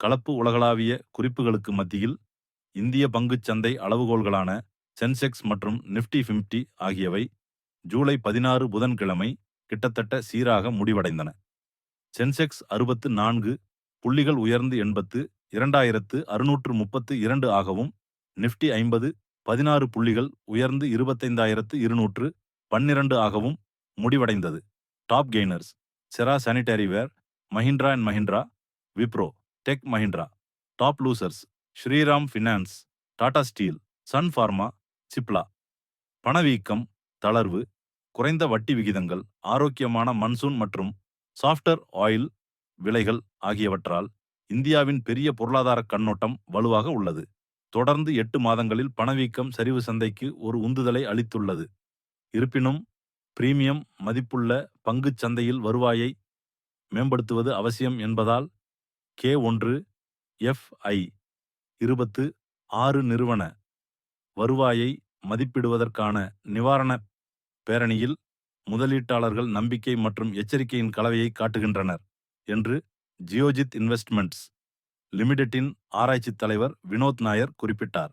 கலப்பு உலகளாவிய குறிப்புகளுக்கு மத்தியில் இந்திய பங்குச் சந்தை அளவுகோல்களான சென்செக்ஸ் மற்றும் நிஃப்டி ஃபிஃப்டி ஆகியவை ஜூலை பதினாறு புதன்கிழமை கிட்டத்தட்ட சீராக முடிவடைந்தன. சென்செக்ஸ் அறுபத்து நான்கு புள்ளிகள் உயர்ந்து எண்பத்து இரண்டாயிரத்து அறுநூற்று முப்பத்து இரண்டு ஆகவும் நிஃப்டி ஐம்பது பதினாறு புள்ளிகள் உயர்ந்து இருபத்தைந்தாயிரத்து இருநூற்று பன்னிரண்டு ஆகவும் முடிவடைந்தது. Top gainers Cera sanitaryware Mahindra and Mahindra Wipro. Tech Mahindra top losers Shriram finance Tata steel sun pharma Cipla. பணவீக்கம் தளர்வு குறைந்த வட்டி விகிதங்கள் ஆரோக்கியமான மன்சூன் மற்றும் சாஃப்டர் ஆயில் விலைகள் ஆகியவற்றால் இந்தியாவின் பெரிய பொருளாதார கண்ணோட்டம் வலுவாக உள்ளது. தொடர்ந்து எட்டு மாதங்களில் பணவீக்கம் சரிவு சந்தைக்கு ஒரு உந்துதலை அளித்துள்ளது. இருப்பினும் பிரீமியம் மதிப்புள்ள பங்குச் சந்தையில் வருவாயை மேம்படுத்துவது அவசியம் என்பதால் கே ஒன்று எஃப்ஐ இருபத்து ஆறு நிறுவன வருவாயை மதிப்பிடுவதற்கான நிவாரண பேரணியில் முதலீட்டாளர்கள் நம்பிக்கை மற்றும் எச்சரிக்கையின் கலவையை காட்டுகின்றனர் என்று ஜியோஜித் இன்வெஸ்ட்மெண்ட்ஸ் லிமிடெட்டின் ஆராய்ச்சித் தலைவர் வினோத் நாயர் குறிப்பிட்டார்.